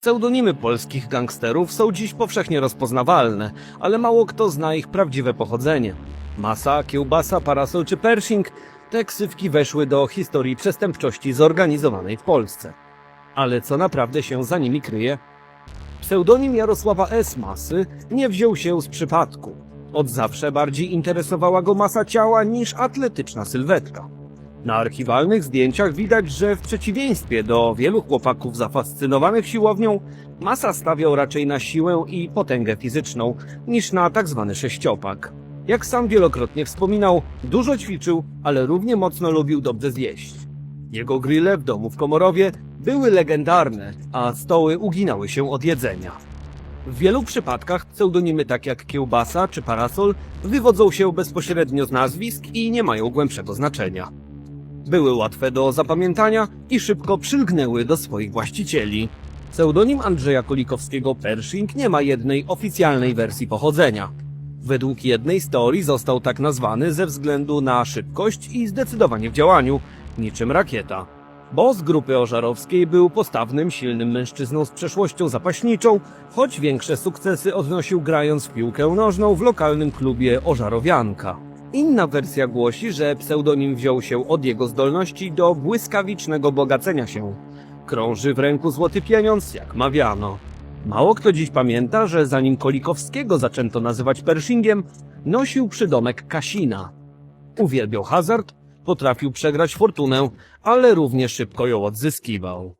Pseudonimy polskich gangsterów są dziś powszechnie rozpoznawalne, ale mało kto zna ich prawdziwe pochodzenie. Masa, kiełbasa, parasol czy Pershing te ksywki weszły do historii przestępczości zorganizowanej w Polsce. Ale co naprawdę się za nimi kryje? Pseudonim Jarosława S. Masy nie wziął się z przypadku. Od zawsze bardziej interesowała go masa ciała niż atletyczna sylwetka. Na archiwalnych zdjęciach widać, że w przeciwieństwie do wielu chłopaków zafascynowanych siłownią, Masa stawiał raczej na siłę i potęgę fizyczną niż na tak zwany sześciopak. Jak sam wielokrotnie wspominał, dużo ćwiczył, ale równie mocno lubił dobrze zjeść. Jego grille w domu w Komorowie były legendarne, a stoły uginały się od jedzenia. W wielu przypadkach pseudonimy tak jak kiełbasa czy parasol wywodzą się bezpośrednio z nazwisk i nie mają głębszego znaczenia. Były łatwe do zapamiętania i szybko przylgnęły do swoich właścicieli. Pseudonim Andrzeja Kolikowskiego Pershing nie ma jednej oficjalnej wersji pochodzenia. Według jednej z teorii został tak nazwany ze względu na szybkość i zdecydowanie w działaniu, niczym rakieta. Boss grupy ożarowskiej był postawnym, silnym mężczyzną z przeszłością zapaśniczą, choć większe sukcesy odnosił grając w piłkę nożną w lokalnym klubie Ożarowianka. Inna wersja głosi, że pseudonim wziął się od jego zdolności do błyskawicznego bogacenia się. Krąży w ręku złoty pieniądz, jak mawiano. Mało kto dziś pamięta, że zanim Kolikowskiego zaczęto nazywać Pershingiem, nosił przydomek Kasina. Uwielbiał hazard, potrafił przegrać fortunę, ale równie szybko ją odzyskiwał.